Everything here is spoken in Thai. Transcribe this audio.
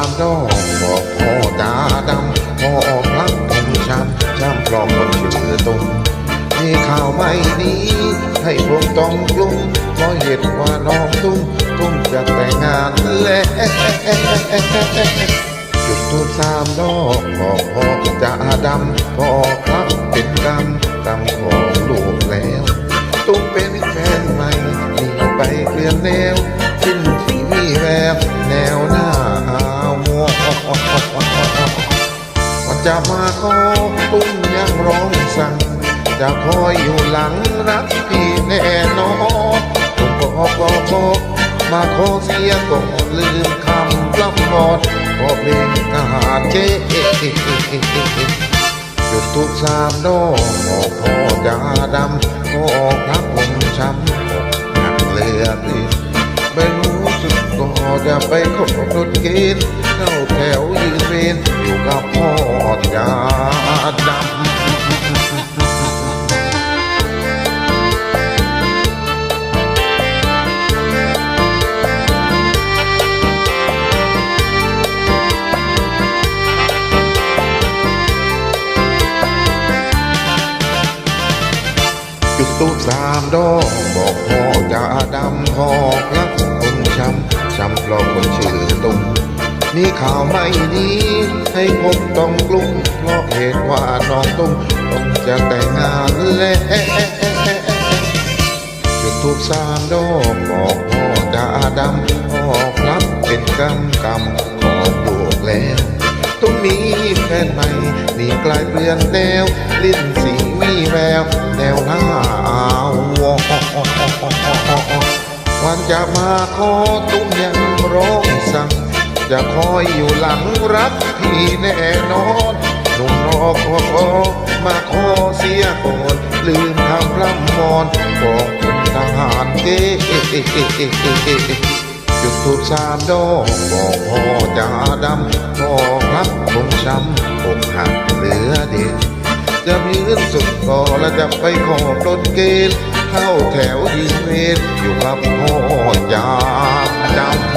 ามดอกบอกพ่อดาดำพ่อพลักผมช้ำช้ำพราะคนชื่อตุ้มมีข่าวไม่ดีให้ผมต้องกลุ้มเพราะเหตุว่าน้องตุ้มตุ้มจะแต่งงานแล้วจุดทูบสามดอกบอกพ่อจะดำพ่อครับเป็นกรรมกรรมขอ จะมาขอตุ้มยังร้องสั่ง จะคอยอยู่หลังรักพี่แน่นอนตุ้มบอกบอกบอกมาขอเสียก่อนลืมคำกล้ำบอดขอเพลงทหารเจ๊จุดทุกสามดอกบอกพ่อจะดำพ่อพระผมช้ำอกหักเลือดไม่รู้สึกก็จะไปขอรถเกณฑ์เข้าแถวยืนเวรอยู่กับ พ่อจะดำจุดตูปสามดอกบอกพ่ มีข่าวไม่ดีให้ผมต้องกลุ้มเพราะเหตุว่าน้องตุ้มต้องจะแต่งงานแล้วจุดทูบสามดอกบอกพ่อจะดำพ่อพลักเป็นกรรมกรรมของลูกแล้วต้องมีแฟนใหม่นี่กลายเปลี่ยนแนวลิ้นสีมีแววแนวหน้าอาววันจะมาขอตุ้มยังร้องสั่ง จะคอยอยู่หลังรักพี่แน่นอนหนุ่มนอกขอมาขอเสียก่อนลืมคำพร่ำมอนบอกคุณทหารเกจุดทูบสามดอกบอกพ่อจะดำพ่อครับผมช้ำอกหักเหลือเด็กจะยืนสุดก่อและจะไปขอปลดเกณฑ์เข้าแถวยืนเวรอยู่กับพ่อยามดำ